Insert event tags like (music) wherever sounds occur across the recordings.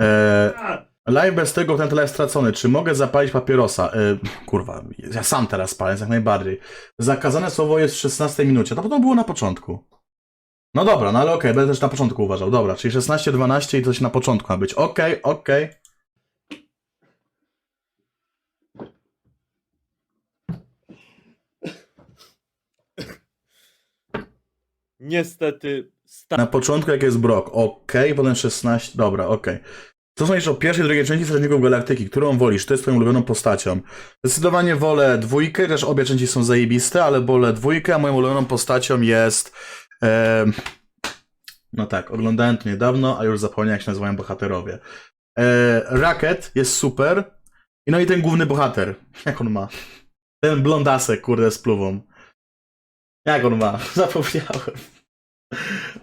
E, live bez tego, ten live stracony. Czy mogę zapalić papierosa? E, kurwa, ja sam teraz palę, jak najbardziej. Zakazane słowo jest w 16 minucie. To potem było na początku. No dobra, no ale okej, będę też na początku uważał. Dobra, czyli 16-12 i coś na początku ma być. Okej, okej. Niestety, Na początku jak jest Brock, okej, potem 16, dobra, okej. Co sądzisz o pierwszej i drugiej części Strażników Galaktyki? Którą wolisz? Kto jest twoją ulubioną postacią? Zdecydowanie wolę dwójkę, też obie części są zajebiste, ale wolę dwójkę, a moją ulubioną postacią jest... em, no tak, oglądałem to niedawno, a już zapomniałem jak się nazywają bohaterowie. E, Rocket jest super. I no i ten główny bohater. Jak on ma? Ten blondasek, kurde, z pluwą. Jak on ma? (laughs) Zapomniałem.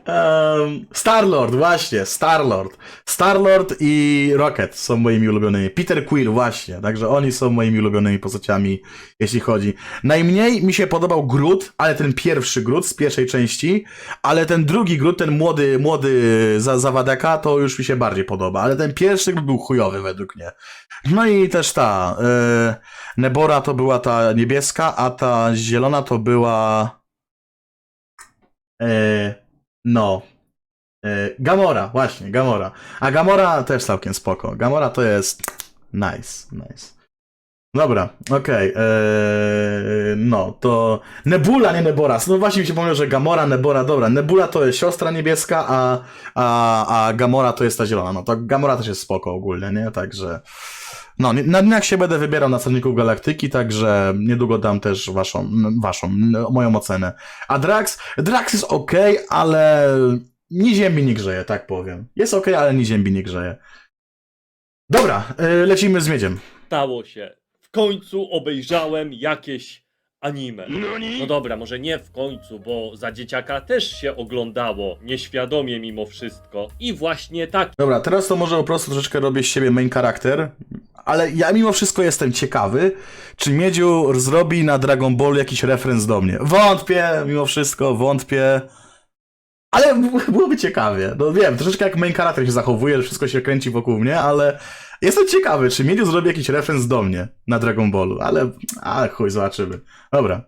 Um, Starlord, właśnie, Starlord. Starlord i Rocket są moimi ulubionymi. Peter Quill, właśnie. Także oni są moimi ulubionymi postaciami, jeśli chodzi. Najmniej mi się podobał Groot, ale ten pierwszy Groot z pierwszej części, ale ten drugi Groot, ten młody, młody za Zawadeka, to już mi się bardziej podoba. Ale ten pierwszy Groot był chujowy według mnie. No i też ta e, Nebora to była ta niebieska, a ta zielona to była e, no e, Gamora, właśnie, Gamora. A Gamora też całkiem spoko. Gamora to jest nice, nice. Dobra, okej. e, no, to Nebula, nie Nebora. No właśnie mi się pomyliło, że Gamora, Nebora, dobra. Nebula to jest siostra niebieska, a, a, a Gamora to jest ta zielona. No to Gamora też jest spoko ogólnie, nie? Także... No, na dniach się będę wybierał na Strażników Galaktyki, także niedługo dam też waszą, waszą, moją ocenę. A Drax? Drax jest ok, ale ni ziemi nie grzeje, tak powiem. Jest ok, ale ni ziemi nie grzeje. Dobra, y, lecimy z miedziem. stało się. W końcu obejrzałem jakieś anime. No dobra, może nie w końcu, bo za dzieciaka też się oglądało, nieświadomie mimo wszystko. I właśnie tak Dobra, teraz to może po prostu troszeczkę robię z siebie main charakter, ale ja mimo wszystko jestem ciekawy, czy Miedziu zrobi na Dragon Ball jakiś referenc do mnie. Wątpię, mimo wszystko, wątpię. Ale byłoby ciekawie. No wiem, troszeczkę jak main charakter się zachowuje, że wszystko się kręci wokół mnie, ale jestem ciekawy, czy Miedziu zrobi jakiś referenc do mnie na Dragon Ballu, ale a chuj, zobaczymy. Dobra,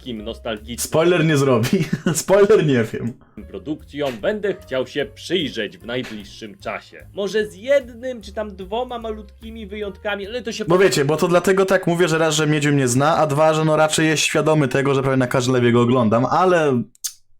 takim nostalgicznym spoiler nie zrobi, (laughs) spoiler nie wiem. produkcjom będę chciał się przyjrzeć w najbliższym czasie. Może z jednym czy tam dwoma malutkimi wyjątkami, ale to się Bo wiecie, bo to dlatego tak mówię, że raz, że Miedziu mnie zna, a dwa, że no raczej jest świadomy tego, że prawie na każdym lewie go oglądam, ale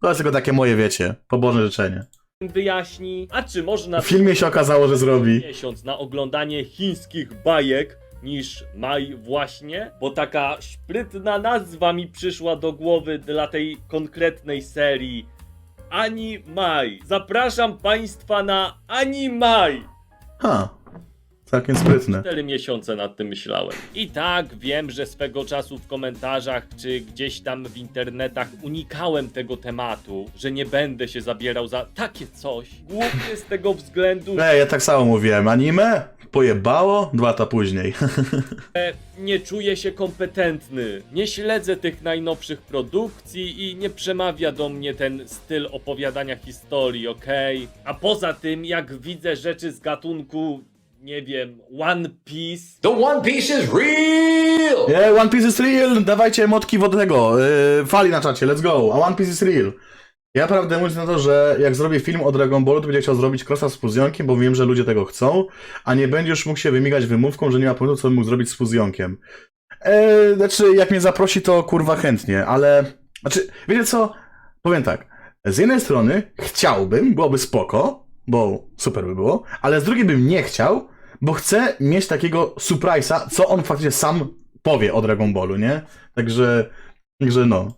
to jest tylko takie moje, wiecie, pobożne życzenie. Wyjaśni. A czy można W filmie się okazało, że zrobi. miesiąc na oglądanie chińskich bajek niż maj właśnie? Bo taka sprytna nazwa mi przyszła do głowy dla tej konkretnej serii. Ani Maj. Zapraszam Państwa na Ani Maj. Ha, całkiem sprytne. 4 miesiące nad tym myślałem. I tak wiem, że swego czasu w komentarzach czy gdzieś tam w internetach unikałem tego tematu, że nie będę się zabierał za takie coś. Głównie z tego względu, Ej, ja tak samo mówiłem, anime? Pojebało? Dwa lata później. (laughs) że nie czuję się kompetentny. Nie śledzę tych najnowszych produkcji i nie przemawia do mnie ten styl opowiadania historii, okej? A poza tym, jak widzę rzeczy z gatunku, nie wiem, One Piece, The One Piece is real! Yeah, One Piece is real! Dawajcie emotki wody tego, yy, fali na czacie, let's go, a One Piece is real. Ja prawdę mówiąc na to, że jak zrobię film o Dragon Ballu, to będzie chciał zrobić crossa z fuzjonkiem, bo wiem, że ludzie tego chcą, a nie będziesz mógł się wymigać wymówką, że nie ma pomysłu, co bym mógł zrobić z fuzjonkiem. Eee, znaczy, jak mnie zaprosi, to kurwa chętnie, ale... Znaczy, wiecie co? Powiem tak. Z jednej strony chciałbym, byłoby spoko, bo super by było, ale z drugiej bym nie chciał, bo chcę mieć takiego surprise'a, co on faktycznie sam powie o Dragon Ballu, nie? Także, także no.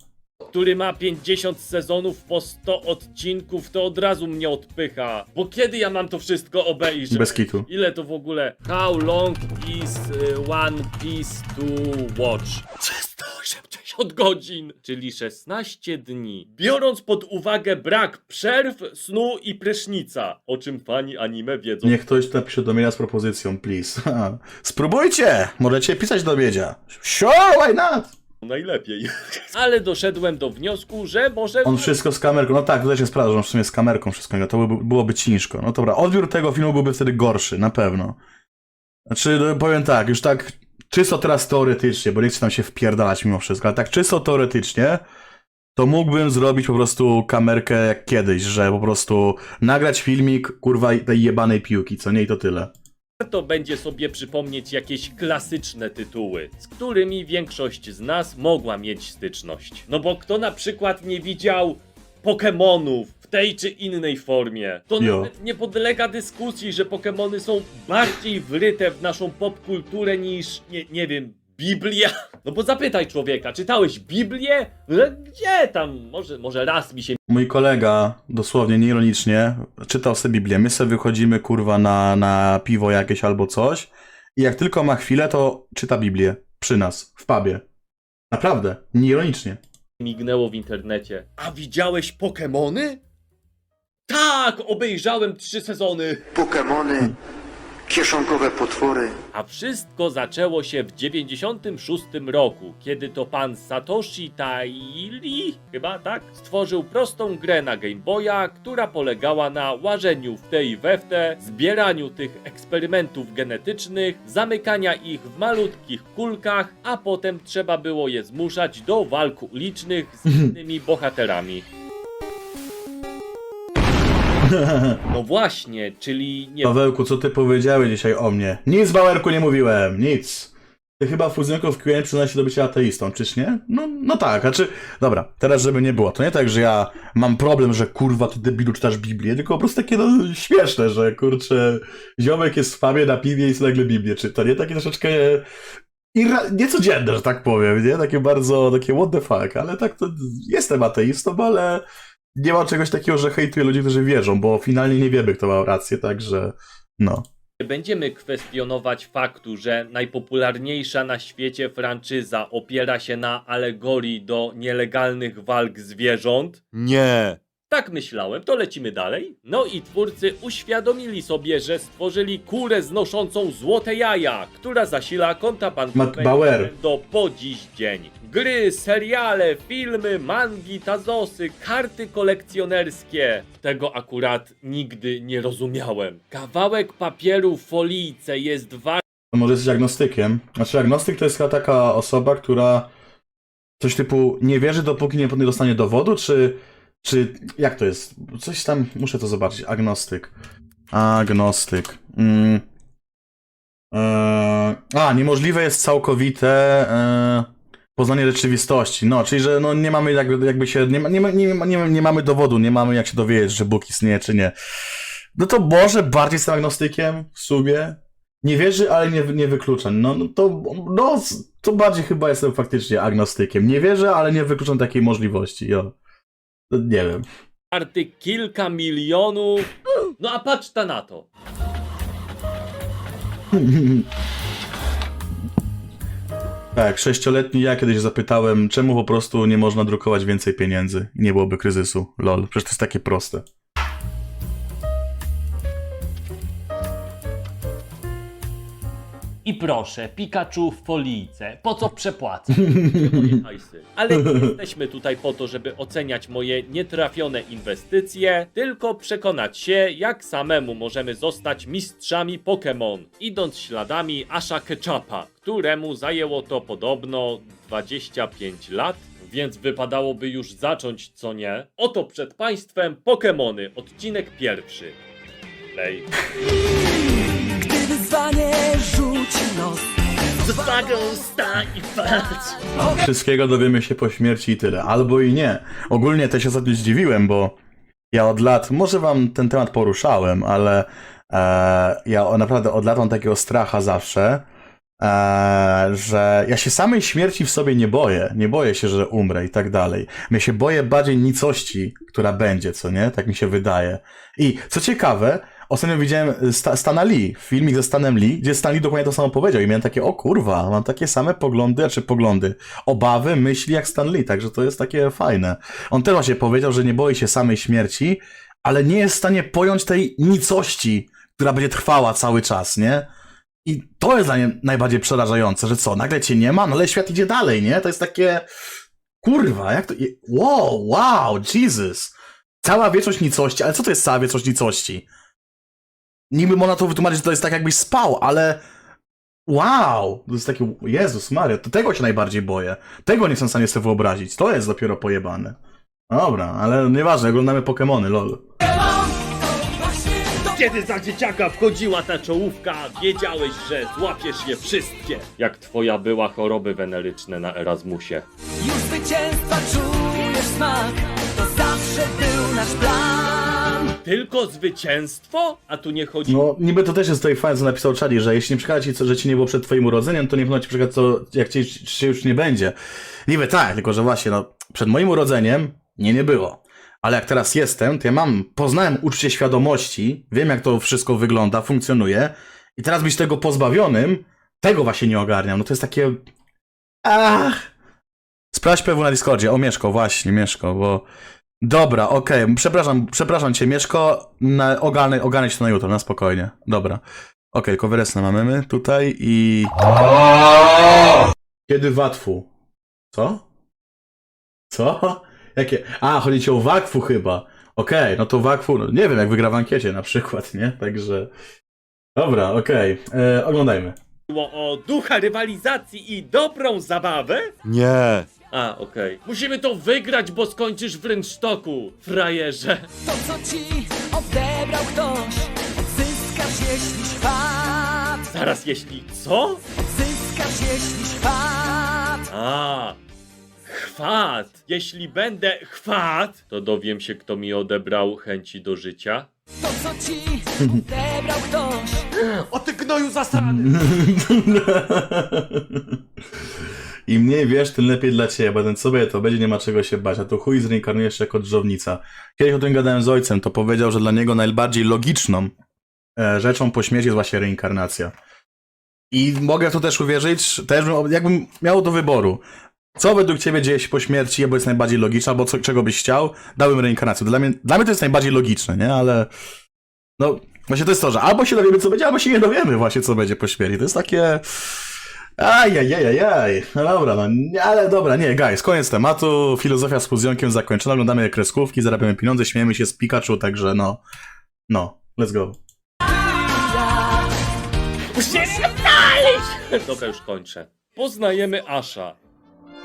Który ma 50 sezonów po 100 odcinków, to od razu mnie odpycha. Bo kiedy ja mam to wszystko obejrzeć? Bez kitu. Ile to w ogóle? How long is y, One Piece to watch? 380 godzin, czyli 16 dni. Biorąc pod uwagę brak przerw, snu i prysznica, o czym fani anime wiedzą. Niech ktoś napisze do mnie z propozycją, please. (laughs) Spróbujcie! Możecie pisać do Miedzia. Sure, why not? Najlepiej. Ale doszedłem do wniosku, że może... On wszystko z kamerką, no tak, to też jest prawda, że on w sumie z kamerką wszystko, nie- to byłoby, byłoby ciężko. No dobra, odbiór tego filmu byłby wtedy gorszy, na pewno. Znaczy, no, powiem tak, już tak czysto teraz teoretycznie, bo nie chcę tam się wpierdalać mimo wszystko, ale tak czysto teoretycznie, to mógłbym zrobić po prostu kamerkę jak kiedyś, że po prostu nagrać filmik, kurwa, tej jebanej piłki, co nie i to tyle. Warto będzie sobie przypomnieć jakieś klasyczne tytuły, z którymi większość z nas mogła mieć styczność. No bo kto na przykład nie widział Pokemonów w tej czy innej formie, to Jo. nawet nie podlega dyskusji, że Pokemony są bardziej wryte w naszą popkulturę niż, nie, nie wiem, Biblia? No bo zapytaj człowieka, czytałeś Biblię? No, Gdzie tam? Może, może raz mi się Mój kolega, dosłownie, nieironicznie, czytał sobie Biblię. My sobie wychodzimy, kurwa, na, na piwo jakieś albo coś i jak tylko ma chwilę, to czyta Biblię. Przy nas, w pubie. Naprawdę, nieironicznie. mignęło w internecie. A widziałeś Pokemony? Tak, obejrzałem trzy sezony. Pokemony, kieszonkowe potwory. A wszystko zaczęło się w 96 roku, kiedy to pan Satoshi Taili, chyba tak, stworzył prostą grę na Game Boya, która polegała na łażeniu w te i we w te, zbieraniu tych eksperymentów genetycznych, zamykania ich w malutkich kulkach, a potem trzeba było je zmuszać do walk ulicznych z (laughs) innymi bohaterami. No właśnie, czyli nie Pawełku, co ty powiedziałeś dzisiaj o mnie? Nic, Bauerku, nie mówiłem, nic. Ty chyba Fuzynko w Q&A przyznaje się do bycia ateistą, czyż nie? No, no tak, znaczy, dobra, teraz żeby nie było, to nie tak, że ja mam problem, że kurwa, ty debilu czytasz Biblię, tylko po prostu takie, no, śmieszne, że kurczę, ziomek jest w pubie na piwie i nagle Biblię czyta, nie? Takie troszeczkę irra- niecodzienne, że tak powiem, nie? Takie bardzo, takie what the fuck, ale tak to jestem ateistą, ale nie ma czegoś takiego, że hejtuję ludzi, którzy wierzą, bo finalnie nie wiemy, kto ma rację, także no. Nie będziemy kwestionować faktu, że najpopularniejsza na świecie franczyza opiera się na alegorii do nielegalnych walk zwierząt. Nie. Tak myślałem, to lecimy dalej. No i twórcy uświadomili sobie, że stworzyli kurę znoszącą złote jaja, która zasila konta bankowe. Nintendo po dziś dzień. Gry, seriale, filmy, mangi, tazosy, karty kolekcjonerskie. Tego akurat nigdy nie rozumiałem. Kawałek papieru w folijce jest warty To może jesteś agnostykiem. Znaczy, agnostyk to jest chyba taka osoba, która coś typu nie wierzy, dopóki nie dostanie dowodu, czy, czy jak to jest? Coś tam, muszę to zobaczyć. Agnostyk. Agnostyk. Mm. Eee, a, niemożliwe jest całkowite e, poznanie rzeczywistości. No, czyli że no, nie mamy jakby, jakby się, nie, nie, nie, nie, nie mamy dowodu, nie mamy jak się dowiedzieć, że Bóg istnieje, czy nie. No to może bardziej jestem agnostykiem w sumie. Nie wierzy, ale nie, nie wyklucza. No, no to, no, to bardziej chyba jestem faktycznie agnostykiem. Nie wierzę, ale nie wykluczam takiej możliwości. Jo. No, Nie wiem. warty kilka milionów. No a patrz ta na to. (laughs) Tak, sześcioletni ja kiedyś zapytałem, czemu po prostu nie można drukować więcej pieniędzy i nie byłoby kryzysu. Lol, przecież to jest takie proste. I proszę, Pikachu w folijce. Po co przepłacę? Moje (laughs) hajsy. Ale nie jesteśmy tutaj po to, żeby oceniać moje nietrafione inwestycje, tylko przekonać się, jak samemu możemy zostać mistrzami Pokémon, idąc śladami Asha Ketchupa, któremu zajęło to podobno 25 lat. Więc wypadałoby już zacząć, co nie? Oto przed Państwem Pokémony, odcinek pierwszy. Play. Wyzwanie rzuci nos Wagą stań i patrz! Wszystkiego dowiemy się po śmierci i tyle. Albo i nie. Ogólnie też się ostatnio zdziwiłem, bo ja od lat, może wam ten temat poruszałem, ale e, ja naprawdę od lat mam takiego stracha zawsze, e, że ja się samej śmierci w sobie nie boję. Nie boję się, że umrę i tak dalej. Ja się boję bardziej nicości, która będzie, co nie? Tak mi się wydaje. I co ciekawe, Ostatnio widziałem Sta Stana Lee, filmik ze Stanem Lee, gdzie Stan Lee dokładnie to samo powiedział i miałem takie, o kurwa, mam takie same poglądy, czy poglądy, obawy, myśli jak Stan Lee, także to jest takie fajne. On też właśnie powiedział, że nie boi się samej śmierci, ale nie jest w stanie pojąć tej nicości, która będzie trwała cały czas, nie? I to jest dla mnie najbardziej przerażające, że co, nagle cię nie ma, no ale świat idzie dalej, nie? To jest takie, kurwa, jak to, wow, wow, Jesus. Cała wieczność nicości, ale co to jest cała wieczność nicości? Niby można to wytłumaczyć, że to jest tak jakbyś spał, ale wow, to jest takie, Jezus Maria, to tego się najbardziej boję. Tego nie jestem w stanie sobie wyobrazić, to jest dopiero pojebane. Dobra, ale nieważne, oglądamy Pokemony, lol. Kiedy za dzieciaka wchodziła ta czołówka, wiedziałeś, że złapiesz je wszystkie. Jak twoja była choroby weneryczne na Erasmusie. Już zwycięstwa czujesz smak To zawsze był nasz plan Tylko zwycięstwo? A tu nie chodzi No, niby to też jest tutaj fajne, co napisał Czadi, że jeśli nie przeszkadza ci, co, że ci nie było przed twoim urodzeniem, to nie powinno ci co, jak ci ci już nie będzie. Niby tak, tylko że właśnie, no, przed moim urodzeniem nie, nie było. Ale jak teraz jestem, to ja mam, poznałem uczucie świadomości, wiem jak to wszystko wygląda, funkcjonuje i teraz być tego pozbawionym, tego właśnie nie ogarniam. No to jest takie... Ach! Sprawdź PW na Discordzie. O, Mieszko, właśnie, Mieszko, bo... Dobra, okej, przepraszam, przepraszam cię, Mieszko, na, ogarnę, ogarnę się to na jutro, na spokojnie. Dobra. Okej, okay, mamy my tutaj i... Kiedy Watfu? Co? Co? Jakie? A, chodzi ci o Wakfu chyba. Okej, no to Wakfu, no nie wiem, jak wygra w ankiecie na przykład, nie? Także... Dobra, okej, e, oglądajmy. o ducha rywalizacji i dobrą zabawę? Nie. A, okej. Musimy to wygrać, bo skończysz w rynsztoku, frajerze. To co ci odebrał ktoś Odzyskasz jeśli świat Zaraz, jeśli co? Odzyskasz jeśli świat A, chwat. Jeśli będę chwat, to dowiem się, kto mi odebrał chęci do życia. To co ci odebrał ktoś O ty gnoju zasrany! (laughs) Im mniej wiesz, tym lepiej dla ciebie, ten sobie to będzie, nie ma czego się bać, a to chuj zreinkarnujesz się jako dżownica. Kiedyś o tym gadałem z ojcem, to powiedział, że dla niego najbardziej logiczną e, rzeczą po śmierci jest właśnie reinkarnacja. I mogę w to też uwierzyć, też bym, jakbym miał do wyboru. Co według ciebie dzieje się po śmierci, albo jest najbardziej logiczne, albo co, czego byś chciał, dałbym reinkarnację. Dla mnie, dla mnie to jest najbardziej logiczne, nie? Ale no, właśnie to jest to, że albo się dowiemy, co będzie, albo się nie dowiemy właśnie, co będzie po śmierci. To jest takie... Ajajajajaj, no dobra, no, ale dobra, nie, guys, koniec tematu, filozofia z fuzjonkiem zakończona, oglądamy kreskówki, zarabiamy pieniądze, śmiejemy się z Pikachu, także no, no, let's go. Dobra, już kończę. Poznajemy Asha.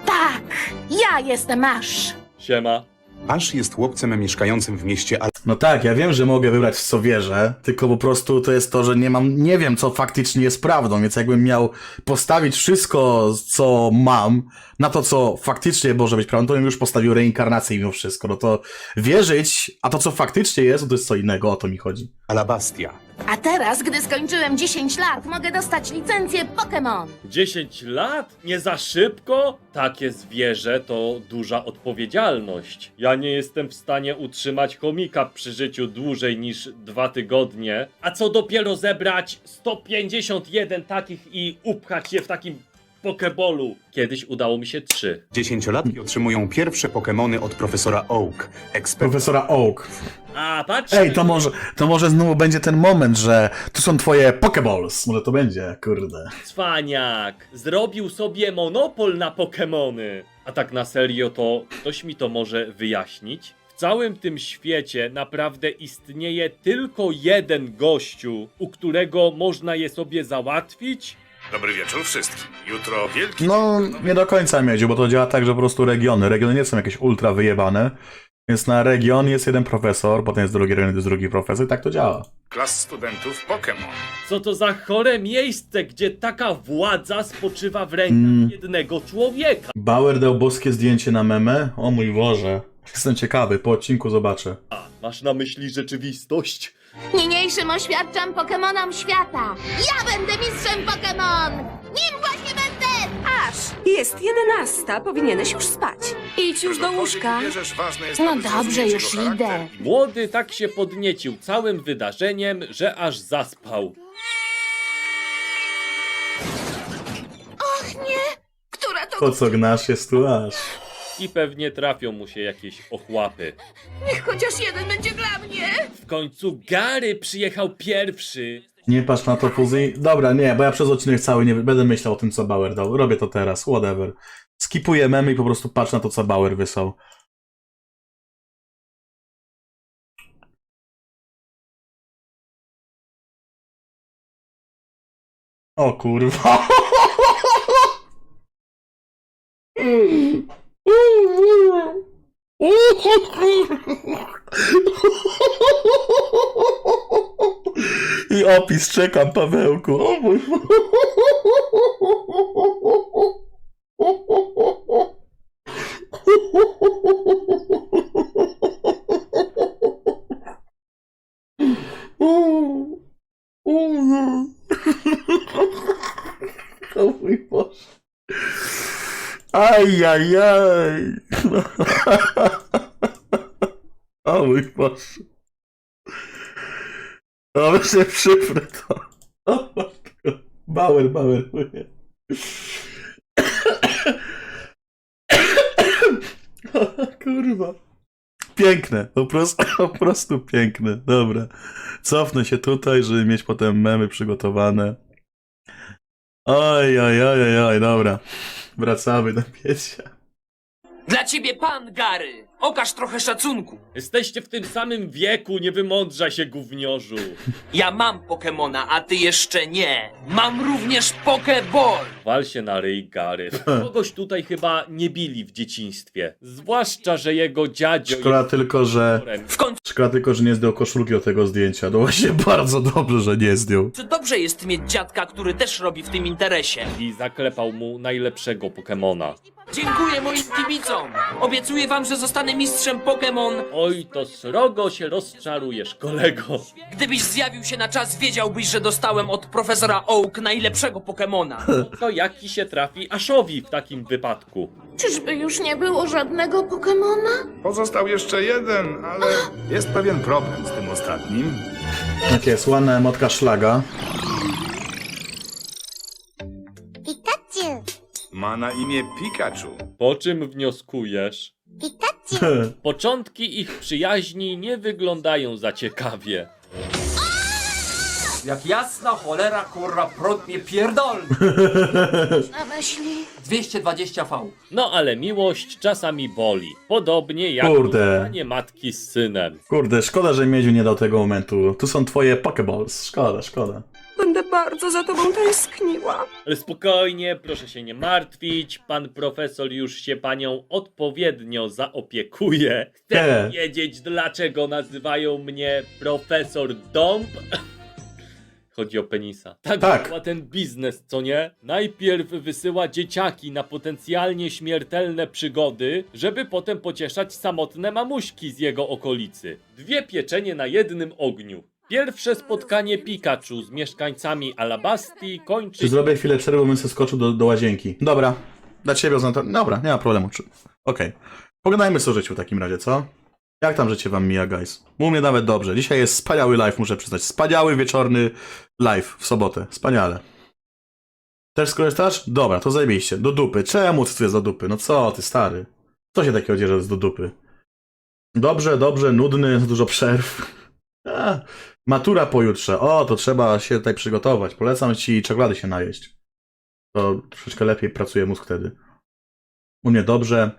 Tak, ja jestem Ash. Siema. Ash jest chłopcem mieszkającym w mieście No tak, ja wiem, że mogę wybrać w co wierzę, tylko po prostu to jest to, że nie mam, nie wiem, co faktycznie jest prawdą, więc jakbym miał postawić wszystko, co mam, na to, co faktycznie może być prawdą, to bym już postawił reinkarnację mimo wszystko, no to wierzyć, a to, co faktycznie jest, to jest co innego, o to mi chodzi. Alabastia. A teraz, gdy skończyłem 10 lat, mogę dostać licencję Pokémon. 10 lat? Nie za szybko? Takie zwierzę to duża odpowiedzialność. Ja nie jestem w stanie utrzymać chomika przy życiu dłużej niż dwa tygodnie. A co dopiero zebrać 151 takich i upchać je w takim pokebolu? Kiedyś udało mi się 3. Dziesięciolatki otrzymują pierwsze Pokemony od profesora Oak, eksperta Profesora Oak. A, patrz! Ej, to może, to może znowu będzie ten moment, że tu są twoje Pokeballs. Może to będzie, kurde. Cwaniak! Zrobił sobie monopol na Pokemony! A tak na serio to ktoś mi to może wyjaśnić? W całym tym świecie naprawdę istnieje tylko jeden gościu, u którego można je sobie załatwić? Dobry wieczór wszystkim. Jutro wielki No, nie do końca miedziu, bo to działa tak, że po prostu regiony. Regiony nie są jakieś ultra wyjebane. Więc na region jest jeden profesor, potem jest drugi region, jest drugi profesor i tak to działa. klas studentów Pokémon. Co to za chore miejsce, gdzie taka władza spoczywa w rękach Mm. jednego człowieka? Bauer dał boskie zdjęcie na memę? O mój Boże. Jestem ciekawy, po odcinku zobaczę. A, masz na myśli rzeczywistość? Niniejszym oświadczam Pokemonom świata. Ja będę mistrzem Pokemon! Nim właśnie będę! Ash! Jest jedenasta, powinieneś już spać. Idź już do łóżka. Bierzesz, ważne jest, No aby dobrze, zrozumieć już jego idę. Młody tak się podniecił całym wydarzeniem, że aż zaspał. Och nie! Która to... Po co gnasz jest tu aż? I pewnie trafią mu się jakieś ochłapy. Niech chociaż jeden będzie dla mnie! W końcu Gary przyjechał pierwszy. Nie patrz na to fuzji. Dobra, nie, bo ja przez odcinek cały nie będę myślał o tym, co Bauer dał. Robię to teraz, whatever. Skipuję memy i po prostu patrz na to, co Bauer wysłał. O kurwa. (laughs) I opis czekam, Pawełku. O mój... O mój Boże. Ajajaj. (laughs) O mój Boże. Dobrze, się przyfrę to. O. Bauer, Bauer. (coughs) Kurwa. Piękne, po prostu, (coughs) po prostu piękne. Dobra. Cofnę się tutaj, żeby mieć potem memy przygotowane. Oj, oj, oj, oj, oj, dobra. Wracamy do piecia. Dla ciebie pan, Gary! Okaż trochę szacunku. Jesteście w tym samym wieku, nie wymądrza się gówniorzu. Ja mam Pokemona, a ty jeszcze nie. Mam również Pokeball. Wal się na ryj, Gary. Kogoś tutaj chyba nie bili w dzieciństwie. Zwłaszcza, że jego dziadzio Szkoda jest tylko, że... aktorem. W końcu Szkoda tylko, że nie zdjął koszulki od tego zdjęcia. No właśnie (laughs) bardzo dobrze, że nie zdjął. dobrze jest mieć dziadka, który też robi w tym interesie. I zaklepał mu najlepszego Pokemona. Dziękuję moim kibicom. Obiecuję wam, że zostanę mistrzem Pokemon. Oj, to srogo się rozczarujesz, kolego. Gdybyś zjawił się na czas, wiedziałbyś, że dostałem od profesora Oak najlepszego Pokemona. (laughs) To jaki się trafi Ashowi w takim wypadku? Czyżby już nie było żadnego Pokemona? Pozostał jeszcze jeden, ale jest pewien problem z tym ostatnim. Tak jest, ładna emotka szlaga. Ma na imię Pikachu. Po czym wnioskujesz? Pikachu! (laughs) Początki ich przyjaźni nie wyglądają za ciekawie. (laughs) Jak jasna cholera, kurwa, prąd mnie pierdol. Na myśli? 220V. No ale miłość czasami boli. Podobnie jak Kurde. poznanie matki z synem. Kurde, szkoda, że Miedziu nie dał tego momentu. Tu są twoje Pokeballs. Szkoda, szkoda. Będę bardzo za tobą tęskniła. Ale spokojnie, proszę się nie martwić. Pan profesor już się panią odpowiednio zaopiekuje. Chcę Nie. wiedzieć, dlaczego nazywają mnie profesor Dąb? Chodzi o penisa. Tak, Tak. działa ten biznes, co nie? Najpierw wysyła dzieciaki na potencjalnie śmiertelne przygody, żeby potem pocieszać samotne mamuśki z jego okolicy. Dwie pieczenie na jednym ogniu. Pierwsze spotkanie Pikachu z mieszkańcami Alabasti kończy Czy zrobię chwilę przerwy, bo bym sobie skoczył do, do łazienki? Dobra. Dla ciebie oznacza... to. Dobra, nie ma problemu. Czy... Okej. Pogadajmy sobie o życiu w takim razie, co? Jak tam życie wam mija, guys? U mnie nawet dobrze. Dzisiaj jest wspaniały live, muszę przyznać. Wspaniały wieczorny live w sobotę. Wspaniale. Też skorzystasz? Dobra, to zajebiście. Do dupy. Czemu ty jest do dupy? No co ty, stary? Co się takiego dzieje, że jest do dupy? Dobrze, dobrze, nudny, dużo przerw. (laughs) A, matura pojutrze. O, to trzeba się tutaj przygotować. Polecam ci czekolady się najeść. To troszeczkę lepiej pracuje mózg wtedy. U mnie dobrze.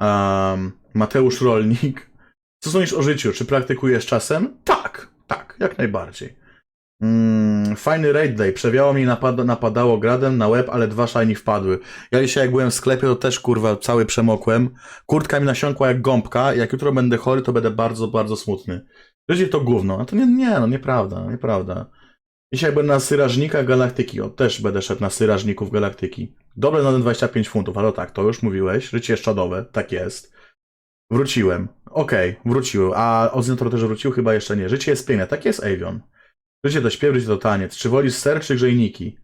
Um, Mateusz Rolnik. Co sądzisz o życiu? Czy praktykujesz czasem? Tak, tak, jak najbardziej. Mm, fajny raid day. Przewiało mi napad napadało gradem na łeb, ale dwa shiny wpadły. Ja dzisiaj jak byłem w sklepie, to też kurwa cały przemokłem. Kurtka mi nasiąkła jak gąbka. Jak jutro będę chory, to będę bardzo, bardzo smutny. Życie to gówno. A to nie, nie, no nieprawda, nieprawda. Dzisiaj będę na syrażnikach galaktyki. O, też będę szedł na syrażników galaktyki. Dobre na ten 25 funtów, ale tak, to już mówiłeś. Życie jest czadowe, tak jest. Wróciłem. Okej, wróciłem. A Ozynator też wrócił? Chyba jeszcze nie. Życie jest piękne, tak jest Avion. Życie to śpiew, życie to taniec. Czy wolisz ser, czy grzejniki?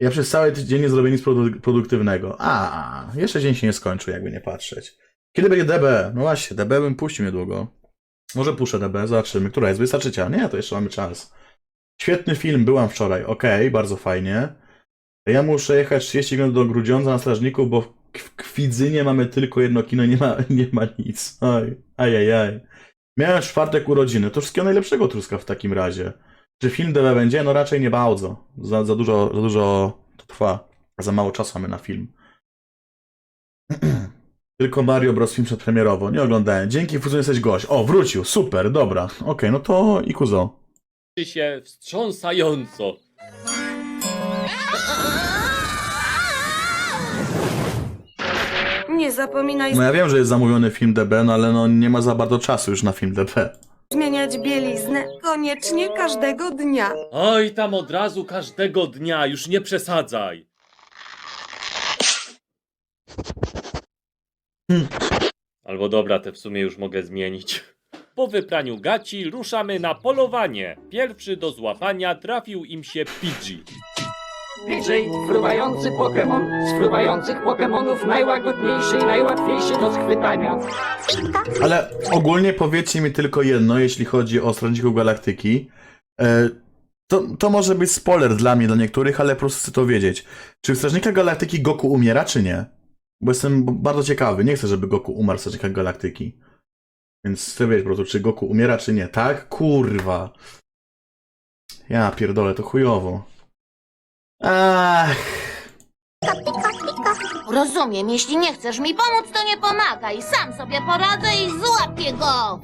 Ja przez cały dzień nie zrobię nic produ- produktywnego. A, jeszcze dzień się nie skończył, jakby nie patrzeć. Kiedy będzie DB? No właśnie, DB bym puścił niedługo. Może puszę DB, zobaczymy. Która jest? 23? Nie, to jeszcze mamy czas. Świetny film, byłam wczoraj. Okej, bardzo fajnie. Ja muszę jechać 30 minut do Grudziądza na strażników, bo w Kwidzynie mamy tylko jedno kino, nie ma, (laughs) nie ma nic. Oj, ajajaj. Miałem czwartek urodziny. To wszystkiego najlepszego truska w takim razie. Czy film DB będzie? No raczej nie bardzo. Za, za dużo, za dużo to trwa. Za mało czasu mamy na film. (clears throat) Tylko Mario Bros. film przedpremierowo. Nie oglądałem. Dzięki, Fuzu, jesteś gość. O, wrócił. Super, dobra. Okej, no to i Kuzo. się wstrząsająco. Nie zapominaj No ja wiem, że jest zamówiony film DB, no ale no nie ma za bardzo czasu już na film DB. zmieniać bieliznę koniecznie każdego dnia. Oj, tam od razu każdego dnia, już nie przesadzaj. Albo dobra, te w sumie już mogę zmienić. (laughs) Po wypraniu gaci ruszamy na polowanie. Pierwszy do złapania trafił im się Pidgey. PJ, fruwający Pokémon, z fruwających Pokémonów najłagodniejszy i najłatwiejszy do schwytania. Ale ogólnie powiedzcie mi tylko jedno, jeśli chodzi o Strażników Galaktyki. E, to, to może być spoiler dla mnie, dla niektórych, ale po prostu chcę to wiedzieć. Czy w Strażnikach Galaktyki Goku umiera, czy nie? Bo jestem bardzo ciekawy. Nie chcę, żeby Goku umarł w Strażnikach Galaktyki. Więc chcę wiedzieć po prostu, czy Goku umiera, czy nie. Tak? Kurwa. Ja pierdolę, to chujowo. Ach. Rozumiem, jeśli nie chcesz mi pomóc, to nie pomagaj. Sam sobie poradzę i złapię go.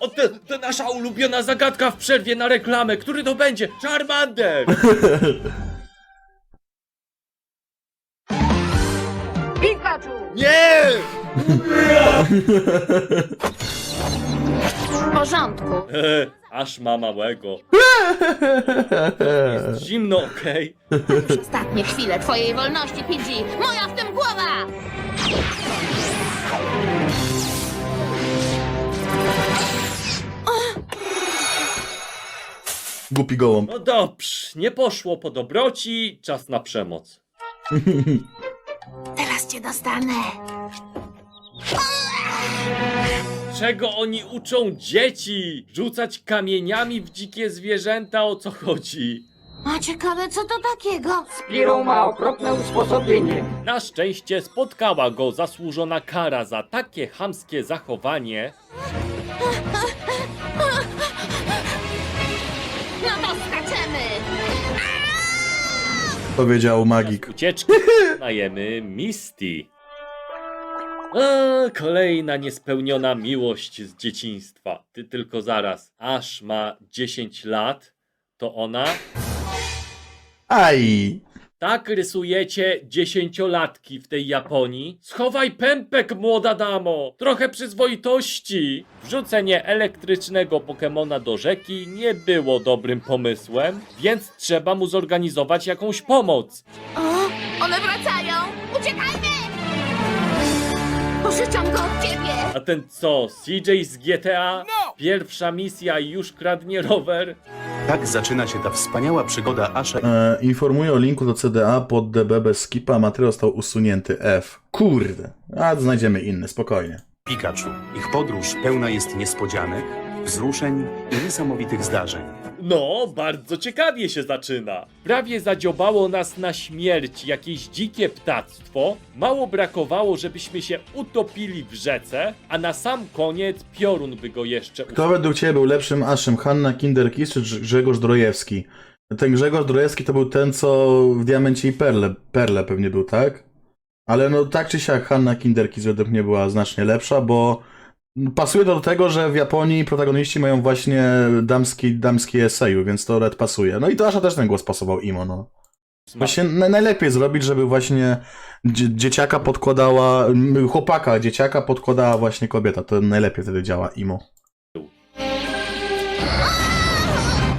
O, to, to nasza ulubiona zagadka w przerwie na reklamę. Który to będzie? Charmander! (laughs) Nie! W porządku. E, aż ma małego. Jest zimno, okej? Już ostatnie chwile twojej wolności, Pidgey. Moja w tym głowa! Głupi gołąb. No dobrze, nie poszło po dobroci, czas na przemoc. Teraz cię dostanę. Czego oni uczą dzieci? Rzucać kamieniami w dzikie zwierzęta, o co chodzi? A ciekawe, co to takiego? Spirą ma okropne usposobienie. Na szczęście spotkała go zasłużona kara za takie chamskie zachowanie. (laughs) Powiedział magik. Ucieczki najemy Misty. A, kolejna niespełniona miłość z dzieciństwa. Ty tylko zaraz. Aż ma 10 lat, to ona Aj! Tak rysujecie dziesięciolatki w tej Japonii? Schowaj pępek, młoda damo! Trochę przyzwoitości! Wrzucenie elektrycznego Pokemona do rzeki nie było dobrym pomysłem, więc trzeba mu zorganizować jakąś pomoc. O, one wracają! Pożyczam go od ciebie! A ten co, CJ z GTA? Pierwsza misja i już kradnie rower? Tak zaczyna się ta wspaniała przygoda Asha E, informuję o linku do CDA pod DB bez skipa, materiał został usunięty. F. Kurde. A znajdziemy inny, spokojnie. i Pikachu. Ich podróż pełna jest niespodzianek, wzruszeń i niesamowitych zdarzeń. No, bardzo ciekawie się zaczyna. Prawie zadziobało nas na śmierć jakieś dzikie ptactwo. Mało brakowało, żebyśmy się utopili w rzece, a na sam koniec piorun by go jeszcze Kto według Ciebie był lepszym aszem? Hanna Kinderkis czy Grz- Grzegorz Drojewski? Ten Grzegorz Drojewski to był ten, co w Diamencie i Perle, Perle pewnie był, tak? Ale no tak czy siak Hanna Kinderkis według mnie była znacznie lepsza, bo pasuje to do tego, że w Japonii protagoniści mają właśnie damski, damski eseju, więc to red pasuje. No i to Asha też ten głos pasował Imo, no. Właśnie na- najlepiej zrobić, żeby właśnie dzie- dzieciaka podkładała, chłopaka, dzieciaka podkładała właśnie kobieta. To najlepiej wtedy działa Imo.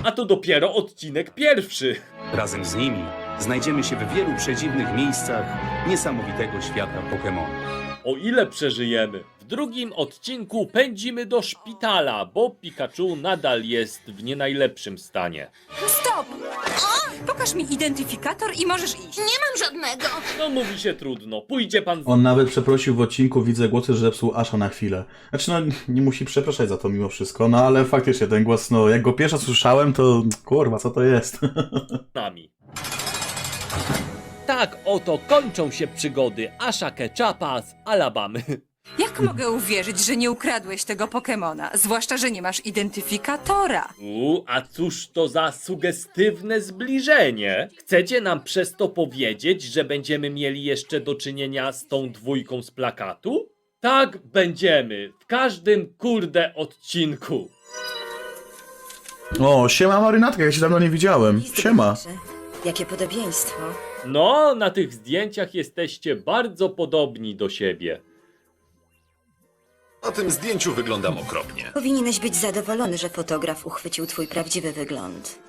A to dopiero odcinek pierwszy. Razem z nimi znajdziemy się w wielu przedziwnych miejscach niesamowitego świata Pokémon. O ile przeżyjemy. W drugim odcinku pędzimy do szpitala, bo Pikachu nadal jest w nie najlepszym stanie. Stop! Pokaż mi identyfikator i możesz iść. Nie mam żadnego! No mówi się trudno, pójdzie pan z... On nawet przeprosił w odcinku, widzę głosy, że zepsuł Asha na chwilę. Znaczy, no, nie musi przepraszać za to mimo wszystko, no ale faktycznie ten głos, no, jak go pierwszy słyszałem, to kurwa, co to jest? (laughs) nami. Tak oto kończą się przygody Asha Ketchupa z Alabamy. Jak mogę uwierzyć, że nie ukradłeś tego Pokemona? Zwłaszcza, że nie masz identyfikatora. U, a cóż to za sugestywne zbliżenie? Chcecie nam przez to powiedzieć, że będziemy mieli jeszcze do czynienia z tą dwójką z plakatu? Tak, będziemy. W każdym kurde odcinku. O, siema marynatka, ja się dawno nie widziałem. Siema. Jakie podobieństwo. No, na tych zdjęciach jesteście bardzo podobni do siebie. Tym zdjęciu wyglądam okropnie. Powinieneś być zadowolony, że fotograf uchwycił twój prawdziwy wygląd.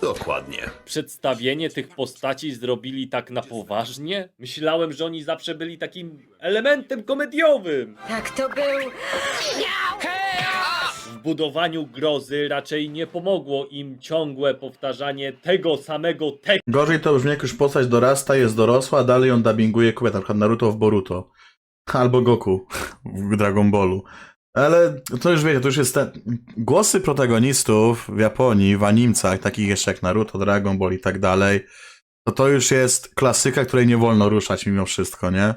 Dokładnie. Przedstawienie tych postaci zrobili tak na poważnie? Myślałem, że oni zawsze byli takim elementem komediowym. Tak to był. W budowaniu grozy raczej nie pomogło im ciągłe powtarzanie tego samego tekstu. Gorzej to brzmi, jak już postać dorasta, jest dorosła, a dalej ją dubbinguje kobieta, na przykład Naruto w Boruto. (laughs) Albo Goku w Dragon Ballu. Ale to już wiecie, to już jest te... Głosy protagonistów w Japonii, w animcach, takich jeszcze jak Naruto, Dragon Ball i tak dalej, to to już jest klasyka, której nie wolno ruszać mimo wszystko, nie?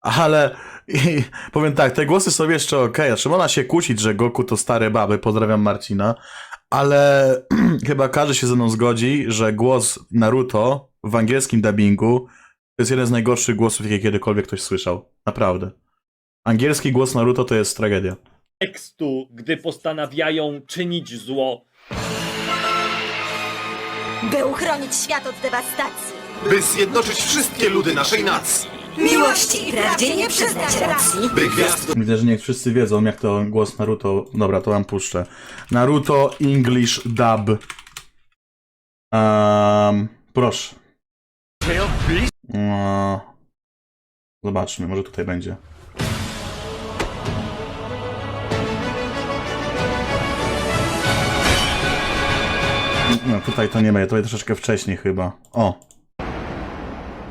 Ale i, (laughs) powiem tak, te głosy są jeszcze okej. Znaczy można się kłócić, że Goku to stare baby, pozdrawiam Marcina, ale (clears throat) chyba każdy się ze mną zgodzi, że głos Naruto w angielskim dubbingu to jest jeden z najgorszych głosów, jakie kiedykolwiek ktoś słyszał. Naprawdę. Angielski głos Naruto to jest tragedia. tekstu, gdy postanawiają czynić zło. By uchronić świat od dewastacji. By zjednoczyć wszystkie ludy naszej nacji. Miłości i prawdzie nie przyznać racji. By gwiazd Widzę, że nie wszyscy wiedzą, jak to głos Naruto. Dobra, to wam puszczę. Naruto English Dub. Um, proszę. No. Zobaczmy, może tutaj będzie. No, tutaj to nie będzie, to troszeczkę wcześniej chyba. O.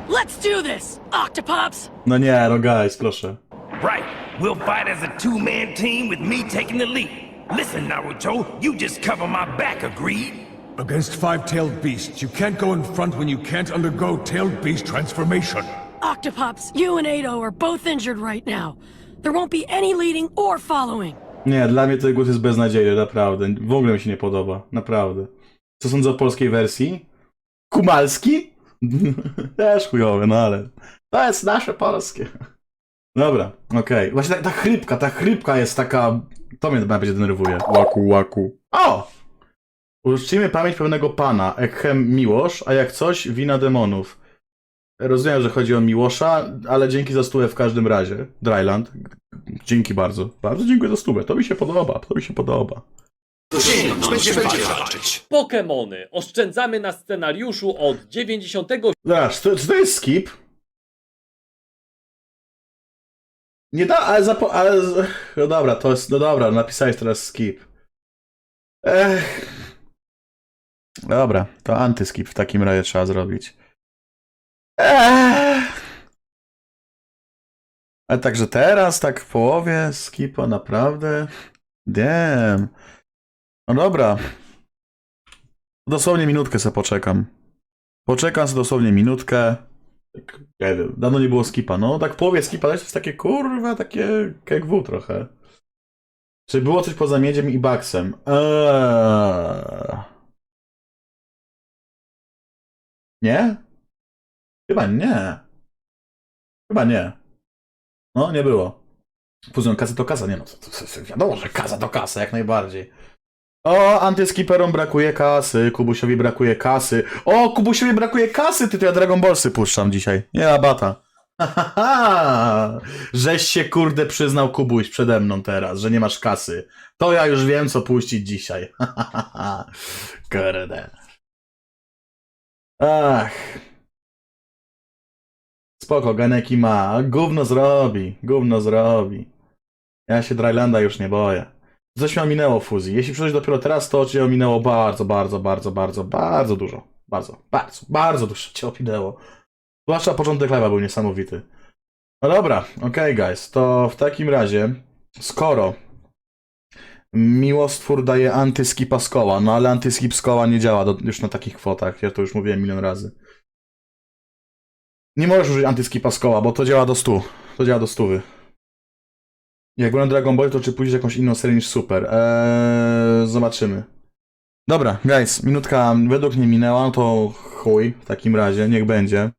Let's do this, Octopops! No nie, no guys, proszę. Right. We'll fight as a two-man team with me taking the lead. Listen, Naruto, you just cover my back, agreed? Against five-tailed beasts, you can't go in front when you can't undergo tailed beast transformation. Octopops, you and Ado are both injured right now. There won't be any leading or following. Nie, dla mnie ten głos jest beznadziejny, naprawdę. W ogóle mi się nie podoba, naprawdę. Co sądzę o polskiej wersji? Kumalski? (laughs) Też chujowy, no ale to jest nasze polskie. Dobra, okej. Właśnie ta, ta chrypka, ta chrypka jest taka... To mnie będzie denerwuje. Łaku, łaku. O! Uczcimy pamięć pewnego pana, Ekhem Miłosz, a jak coś, wina demonów. Rozumiem, że chodzi o Miłosza, ale dzięki za stówę w każdym razie. Dryland. Dzięki bardzo. Bardzo dziękuję za stówę. To mi się podoba, to mi się podoba. dosięgnąć będziemy walczyć. Pokemony. Oszczędzamy na scenariuszu od 90 Zaraz, to, czy to jest skip? Nie da, ale zapo... Ale... No dobra, to jest... No dobra, napisałeś teraz skip. Ech. Dobra, to antyskip w takim razie trzeba zrobić. Ech. Ale także teraz, tak w połowie skipa, naprawdę? Damn. No dobra. Dosłownie minutkę sobie poczekam. Poczekam sobie dosłownie minutkę. Tak, wiem, dawno nie było skipa. No, tak w połowie skipa to jest takie kurwa, takie KGW trochę. Czy było coś poza miedziem i baksem? Eee. Nie? Chyba nie. Chyba nie. No, nie było. Fuzjon kasy to kasa, nie no, to, to, to, wiadomo, że kasa to kasa, jak najbardziej. O, antyskiperom brakuje kasy, Kubusiowi brakuje kasy. O, Kubusiowi brakuje kasy, ty to ja Dragon Ballsy puszczam dzisiaj. Nie. Hahaha. (laughs) Żeś się kurde przyznał Kubuś przede mną teraz, że nie masz kasy. To ja już wiem, co puścić dzisiaj. (laughs) Kurde. Ach. Spoko, Ganeki ma. Gówno zrobi. Gówno zrobi. Ja się Drylanda już nie boję. Coś mi ominęło fuzji. Jeśli przyjść dopiero teraz, to cię ominęło bardzo, bardzo, bardzo, bardzo, bardzo dużo. Bardzo, bardzo, bardzo dużo cię ominęło. Zwłaszcza początek live'a był niesamowity. No dobra, okej guys, to w takim razie, skoro Miłostwór daje antyskipa no ale antyskip nie działa do, już na takich kwotach, ja to już mówiłem milion razy. Nie możesz użyć antyskipa bo to działa do 100. To działa do 100. Jak będą Dragon Ball, to czy pójdziesz jakąś inną serię niż Super? Eee, zobaczymy. Dobra, guys, minutka według mnie minęła, to chuj, w takim razie, niech będzie.